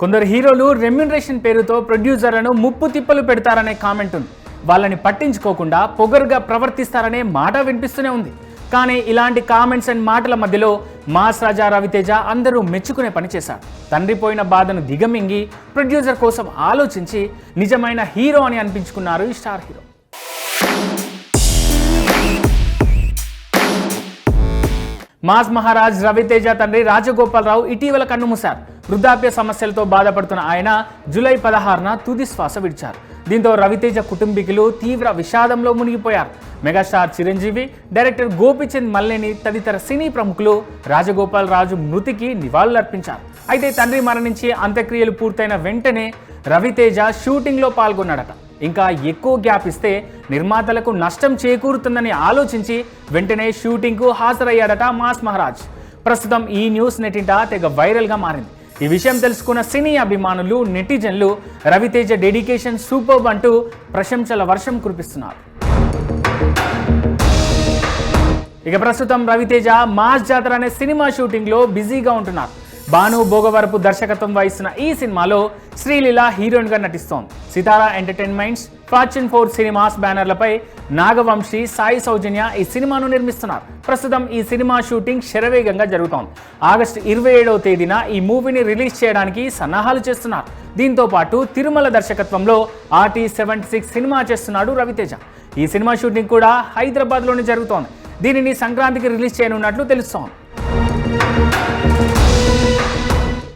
కొందరు హీరోలు రెమ్యునరేషన్ పేరుతో ప్రొడ్యూసర్లను ముప్పు తిప్పలు పెడతారనే కామెంట్ ఉంది వాళ్ళని పట్టించుకోకుండా పొగరుగా ప్రవర్తిస్తారనే మాట వినిపిస్తూనే ఉంది. కానీ ఇలాంటి కామెంట్స్ అండ్ మాటల మధ్యలో మాస్ రాజా రవితేజ అందరూ మెచ్చుకునే పని చేశారు. తండ్రి పోయిన బాధను దిగమింగి ప్రొడ్యూసర్ కోసం ఆలోచించి నిజమైన హీరో అని అనిపించుకున్నారు ఈ star hero. Mass Maharaj Raviteja తండ్రి రాజగోపాలరావు ఇటీవల కన్నుమూశారు వృద్ధాప్య సమస్యలతో బాధపడుతున్న ఆయన జూలై పదహారున తుది శ్వాస విడిచారు. దీంతో రవితేజ కుటుంబీకులు తీవ్ర విషాదంలో మునిగిపోయారు. మెగాస్టార్ చిరంజీవి డైరెక్టర్ గోపిచంద్ మల్లేని తదితర సినీ ప్రముఖులు రాజగోపాల్ రాజు మృతికి నివాళులర్పించారు. అయితే తండ్రి మరణించి అంత్యక్రియలు పూర్తయిన వెంటనే రవితేజ షూటింగ్లో పాల్గొన్నాడట. ఇంకా ఎక్కువ గ్యాప్ ఇస్తే నిర్మాతలకు నష్టం చేకూరుతుందని ఆలోచించి వెంటనే షూటింగ్కు హాజరయ్యాడట మాస్ మహారాజ్. ప్రస్తుతం ఈ న్యూస్ నెటింట తెగ వైరల్గా మారింది. ఈ విషయం తెలుసుకున్న సినీ అభిమానులు నెటిజన్లు రవితేజ డెడికేషన్ సూపర్ అంటూ ప్రశంసల వర్షం కురిపిస్తున్నారు. ఇక ప్రస్తుతం రవితేజ మాస్ జాతర అనే సినిమా షూటింగ్లో బిజీగా ఉంటున్నారు. భాను భోగవరపు దర్శకత్వం వహిస్తున్న ఈ సినిమాలో శ్రీలీల హీరోయిన్గా నటిస్తోంది. Sithara entertainments fortune four cinemas బ్యానర్లపై Nagavamsi Sai Soujanya ఈ సినిమాను నిర్మిస్తున్నారు. ప్రస్తుతం ఈ సినిమా షూటింగ్ శరవేగంగా జరుగుతోంది. ఆగస్టు ఇరవై ఏడవ తేదీన ఈ మూవీని రిలీజ్ చేయడానికి సన్నాహాలు చేస్తున్నారు. దీంతో పాటు తిరుమల దర్శకత్వంలో ఆర్టీ సెవెంటీ సిక్స్ సినిమా చేస్తున్నాడు రవితేజ. ఈ సినిమా షూటింగ్ కూడా హైదరాబాద్లోనే జరుగుతోంది. దీనిని సంక్రాంతికి రిలీజ్ చేయనున్నట్లు తెలుస్తోంది.